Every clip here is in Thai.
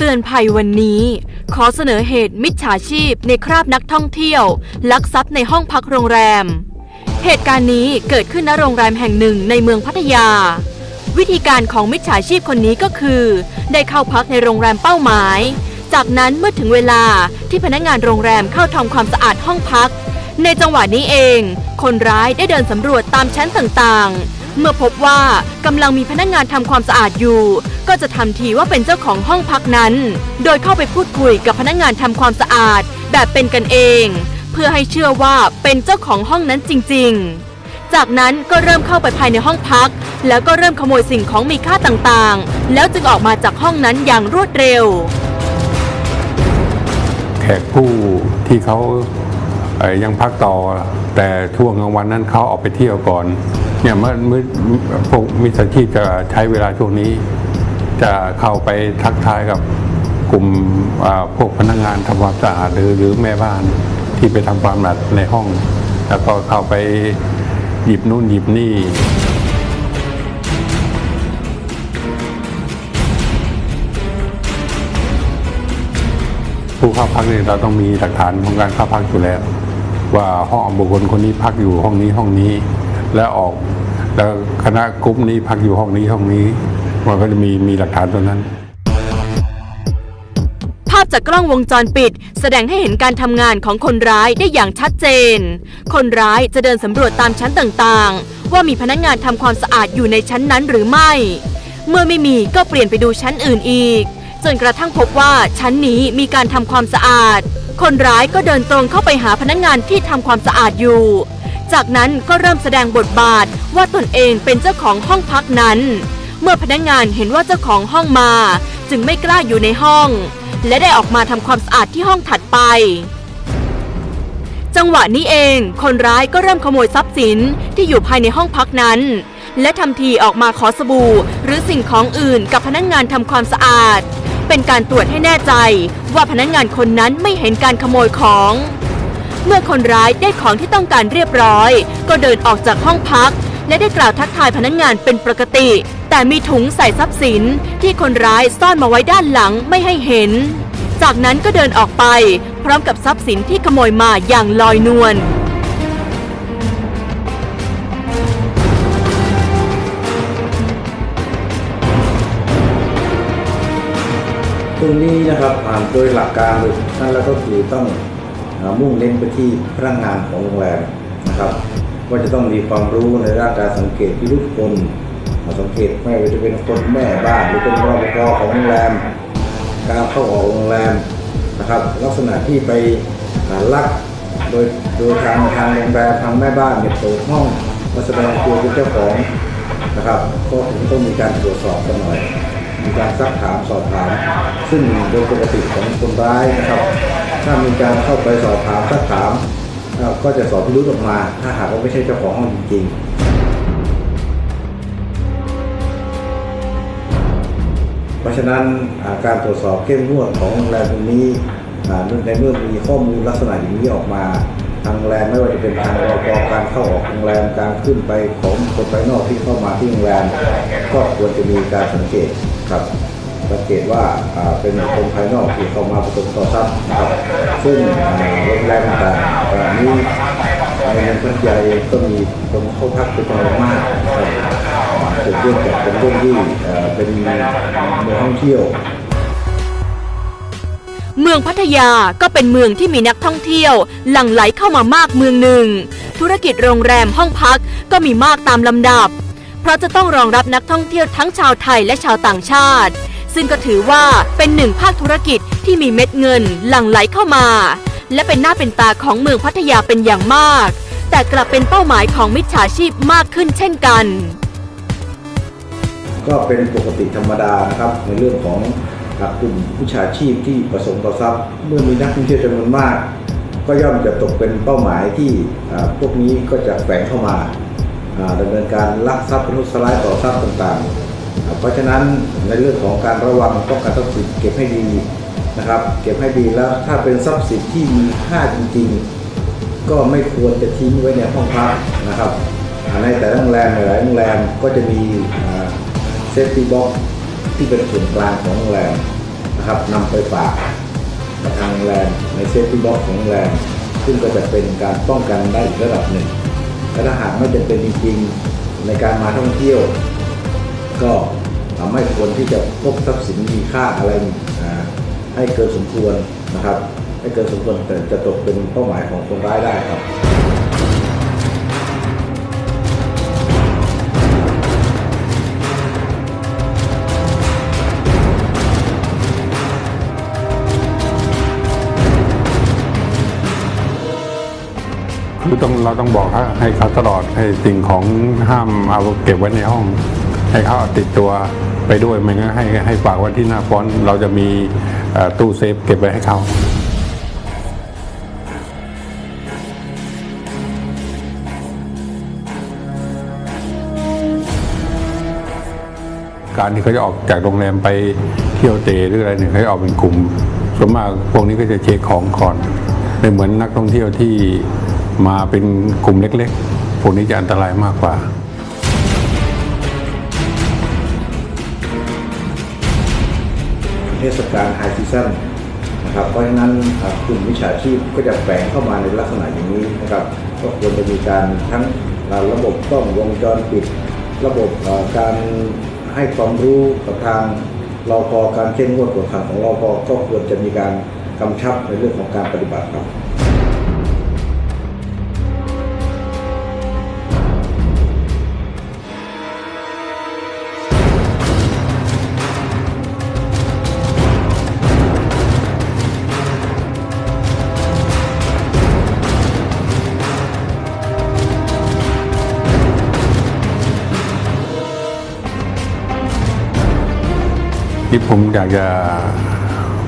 ตือนภัยวันนี้ ขอเสนอเหตุมิจฉาชีพในคราบนักท่องเที่ยว ลักทรัพย์ในห้องพักโรงแรม เหตุการณ์นี้เกิดขึ้นณโรงแรมแห่งหนึ่งในเมืองพัทยา วิธีการของมิจฉาชีพคนนี้ก็คือ ได้เข้าพักในโรงแรมเป้าหมาย จากนั้นเมื่อถึงเวลาที่พนักงานโรงแรมเข้าทำความสะอาดห้องพัก ในจังหวะนี้เอง คนร้ายได้เดินสำรวจตามชั้นต่างๆ เมื่อพบว่ากำลังมีพนักงานทำความสะอาดอยู่ ก็จะทำทีว่าเป็นเจ้าของห้องพักนั้น โดยเข้าไปพูดคุยกับพนักงานทำความสะอาด แบบเป็นกันเอง เพื่อให้เชื่อว่าเป็นเจ้าของห้องนั้นจริง ๆ จากนั้นก็เริ่มเข้าไปภายในห้องพัก แล้วก็เริ่มขโมยสิ่งของมีค่าต่างๆ แล้วจึงออกมาจากห้องนั้นอย่างรวดเร็ว แขกผู้ที่เขาเอ่อยังพักต่อ แต่ช่วงกลางวันนั้นเขาออกไปเที่ยวก่อน เนี่ยเมื่อเมื่อพวกมิจฉาชีพจะใช้เวลาช่วงนี้ จะเข้าไปทักทายกับกลุ่มพวกพนักงานทำความสะอาดหรือหรือแม่บ้านที่ไปทำความสะอาดในห้อง แล้วก็เข้าไปหยิบนู่นหยิบนี่ผู้เข้าพักเนี่ยเราต้องมีหลักฐานของการเข้าพักอยู่แล้ว ว่าห้องบุคคลคนนี้พักอยู่ห้องนี้ห้องนี้ แล้วออกแล้วคณะกรุ๊ปนี้พักอยู่ห้องนี้ห้องนี้มันก็จะมีมีหลักฐานตัวนั้น ภาพจากกล้องวงจรปิด แสดงให้เห็นการทำงานของคนร้ายได้อย่างชัดเจน คนร้ายจะเดินสำรวจตามชั้นต่างๆ ว่ามีพนักงานทำความสะอาดอยู่ในชั้นนั้นหรือไม่ เมื่อไม่มีก็เปลี่ยนไปดูชั้นอื่นอีก จนกระทั่งพบว่าชั้นนี้มีการทำความสะอาด คนร้ายก็เดินตรงเข้าไปหาพนักงานที่ทำความสะอาดอยู่ จากนั้นก็เริ่มแสดงบทบาทว่าตนเองเป็นเจ้าของห้องพักนั้น เมื่อพนักงานเห็นว่าเจ้าของห้องมา จึงไม่กล้าอยู่ในห้อง และได้ออกมาทำความสะอาดที่ห้องถัดไป จังหวะนี้เอง คนร้ายก็เริ่มขโมยทรัพย์สินที่อยู่ภายในห้องพักนั้น และทำทีออกมาขอสบู่ หรือสิ่งของอื่นกับพนักงานทำความสะอาด เป็นการตรวจให้แน่ใจว่าพนักงานคนนั้นไม่เห็นการขโมยของ เมื่อคนร้ายได้ของที่ต้องการเรียบร้อย ก็เดินออกจากห้องพัก และได้กล่าวทักทายพนักงานเป็นปกติ แต่มีถุงใส่ทรัพย์สินที่คนร้ายซ่อนมาไว้ด้านหลังไม่ให้เห็น จากนั้นก็เดินออกไป พร้อมกับทรัพย์สินที่ขโมยมาอย่างลอยนวลตรงนี้นะครับอ่านโดยหลักการนั่นแล้วก็คือต้อง มุ่งเน้นไปที่พนักงานของโรงแรมนะครับว่าจะต้องมีความรู้ในด้านการสังเกตพิรุษคนสังเกตไม่ว่าจะเป็นคนแม่บ้านหรือเป็นรปภของโรงแรมการเข้าออกโรงแรมนะครับลักษณะที่ไปลักโดยโดยทางทางโรงแรมทางแม่บ้านเนี่ยเปิดห้องมาแสดงตัวเป็นเจ้าของนะครับก็คงต้องมีการตรวจสอบกันหน่อย มีการซักถามสอบถาม ซึ่งโดยปกติของคนร้ายนะครับ ถ้ามีการเข้าไปสอบถามซักถาม ก็จะสอบพิรุธออกมา ถ้าหากว่าไม่ใช่เจ้าของห้องจริงๆเพราะฉะนั้นาการตรวจสอบเข้มงวดของโรงแรมตรงนี้อ่าในเมื่อมีข้อมูลลักษณะอย่างนี้ออกมาทางโรงแรมไม่ว่าจะเป็นทางรปการเข้าออกโรงแรมการขึ้นไปของคนภายนอกที่เข้ามาที่โรงแรม ก็ควรจะมีการสังเกตครับสังเกตว่าเป็นคนภายนอกที่เข้ามาประสบต่อทรัพย์ครับซึ่งโรงแรมต่างๆเหล่านี้ในเมืองพัทยาเองก็มีคนเข้าพักเป็นจำนวนมากครับเกิดเรื่องจากเป็นเรื่องที่เป็นเมืองท่องเที่ยว เมืองพัทยาก็เป็นเมืองที่มีนักท่องเที่ยว หลั่งไหลเข้ามามากเมืองหนึ่ง ธุรกิจโรงแรมห้องพักก็มีมากตามลำดับ เพราะจะต้องรองรับนักท่องเที่ยวทั้งชาวไทยและชาวต่างชาติ ซึ่งก็ถือว่าเป็นหนึ่งภาคธุรกิจที่มีเม็ดเงินหลั่งไหลเข้ามา และเป็นหน้าเป็นตาของเมืองพัทยาเป็นอย่างมาก แต่กลับเป็นเป้าหมายของมิจฉาชีพมากขึ้นเช่นกัน ก็เป็นปกติธรรมดานะครับในเรื่องของอ่ากลุ่มผู้ชาชีพที่ประสงค์ต่อทรัพย์ เมื่อมีนักท่องเที่ยวจำนวนมาก ก็ย่อมจะตกเป็นเป้าหมายที่พวกนี้ก็จะแฝงเข้ามา ดำเนินการลักทรัพย์ประทุษร้ายต่อทรัพย์ต่างๆ เพราะฉะนั้นในเรื่องของการระวังป้องกันทรัพย์สินเก็บให้ดีนะครับ เก็บให้ดีแล้วถ้าเป็นทรัพย์สินที่มีค่าจริงๆ ก็ไม่ควรจะทิ้งไว้ในห้องพักนะครับในแต่ละโรงแรมหลายโรงแรมก็จะมีเซฟตี้บ็อกที่เป็นส่วนกลางของโรงแรมนะครับนำไปฝากทางโรงแรมในเซฟตี้บ็อกของโรงแรมซึ่งก็จะเป็นการป้องกันได้อีกระดับหนึ่ง และถ้าหากไม่จำเป็นจริงๆในการมาท่องเที่ยว ก็ทำให้ควรที่จะพกทรัพย์สินมีค่าอะไรให้เกินสมควรนะครับ ให้เกินสมควรแต่จะตกเป็นเป้าหมายของคนร้ายได้ครับ คือต้องเราต้องบอกให้เขาตลอดให้สิ่งของห้ามเอาเก็บไว้ในห้อง ให้เขาติดตัวไปด้วยไม่งั้นให้ให้ฝากไว้ที่หน้าฟอนเราจะมีตู้เซฟเก็บไว้ให้เขาการที่เขาจะออกจากโรงแรมไปเที่ยวเตะหรืออะไรเนี่ยเขาจะออกเป็นกลุ่มส่วนมากพวกนี้ก็จะเช็คของก่อนไม่เหมือนนักท่องเที่ยวที่ มาเป็นกลุ่มเล็กๆ พวกนี้จะอันตรายมากกว่า เทศกาลไฮซีซั่นนะครับเพราะฉะนั้นกลุ่มวิชาชีพก็จะแฝงเข้ามาในลักษณะอย่างนี้นะครับก็ควรจะมีการทั้งระบบกล้องวงจรปิด ระบบการให้ความรู้กับทางรอพอการเข้มงวดกวดขันของรอพอก็ควรจะมีการกำชับในเรื่องของการปฏิบัติครับ ผมอยากจะ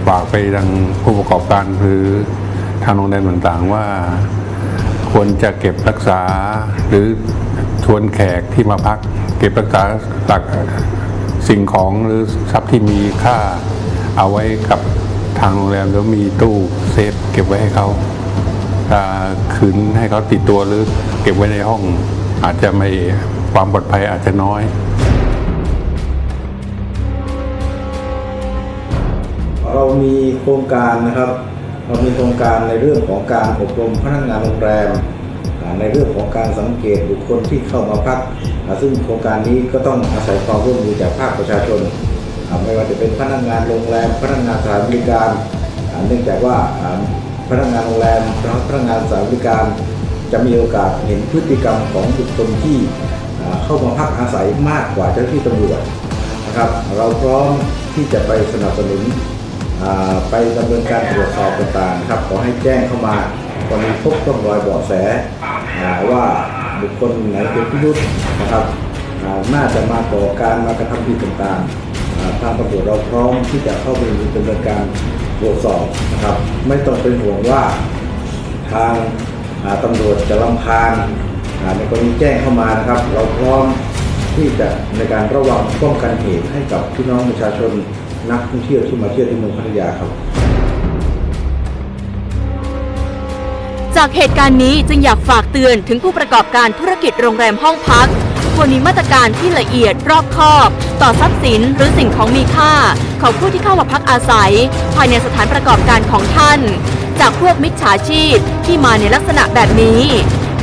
ฝากไปทางผู้ประกอบการคือทางโรงแรมต่างๆว่าควรจะเก็บรักษาหรือชวนแขกที่มาพัก เก็บรักษาตักสิ่งของหรือทรัพย์ที่มีค่าเอาไว้กับทางโรงแรมแล้วมีตู้เซฟเก็บไว้ให้เขาถ้าคืนให้เขาติดตัวหรือเก็บไว้ในห้อง อาจจะไม่ความปลอดภัยอาจจะน้อย เรามีโครงการนะครับ เรามีโครงการในเรื่องของการอบรมพนักงานโรงแรม ในเรื่องของการสังเกตบุคคลที่เข้ามาพัก ซึ่งโครงการนี้ก็ต้องอาศัยความร่วมมือจากภาคประชาชน ไม่ว่าจะเป็นพนักงานโรงแรม พนักงานสถานบริการ เนื่องจากว่าพนักงานโรงแรมพนักงานสถานบริการ จะมีโอกาสเห็นพฤติกรรมของบุคคลที่เข้ามาพักอาศัยมากกว่าเจ้าหน้าที่ตำรวจนะครับ เราพร้อมที่จะไปสนับสนุน ไปดำเนินการตรวจสอบต่างๆครับขอให้แจ้งเข้ามากรณีพบต้องรอยเบาะแสว่าบุคคลไหนเป็นพิรุษนะครับน่าจะมาก่อการมากระทำผิดต่างๆทางตำรวจเราพร้อมที่จะเข้าไปดำเนินการตรวจสอบนะครับ ไม่ต้องเป็นห่วงว่าทางตำรวจจะลำพานในกรณีแจ้งเข้ามานะครับ เราพร้อมที่จะในการระวังป้องกันเหตุให้กับพี่น้องประชาชน นักท่องเที่ยวที่มาเที่ยวที่เมืองพัทยาครับ จากเหตุการณ์นี้จึงอยากฝากเตือนถึงผู้ประกอบการธุรกิจโรงแรมห้องพักควรมีมาตรการที่ละเอียดรอบคอบ ต่อทรัพย์สินหรือสิ่งของมีค่า ของผู้ที่เข้ามาพักอาศัย ภายในสถานประกอบการของท่าน จากพวกมิจฉาชีพที่มาในลักษณะแบบนี้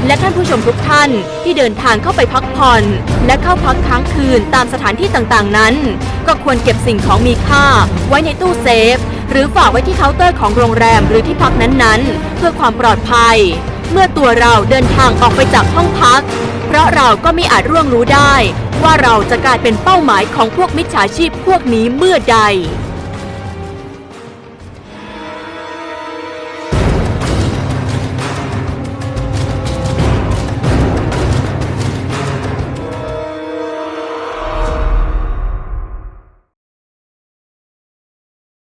และท่านผู้ชมทุกท่านที่เดินทางเข้าไปพักผ่อน และเข้าพักค้างคืนตามสถานที่ต่างๆนั้น ก็ควรเก็บสิ่งของมีค่า ไว้ในตู้เซฟ หรือฝากไว้ที่เคาน์เตอร์ของโรงแรมหรือที่พักนั้นๆ เพื่อความปลอดภัย เมื่อตัวเราเดินทางออกไปจากห้องพัก เพราะเราก็ไม่อาจร่วงรู้ได้ ว่าเราจะกลายเป็นเป้าหมายของพวกมิจฉาชีพพวกนี้เมื่อใด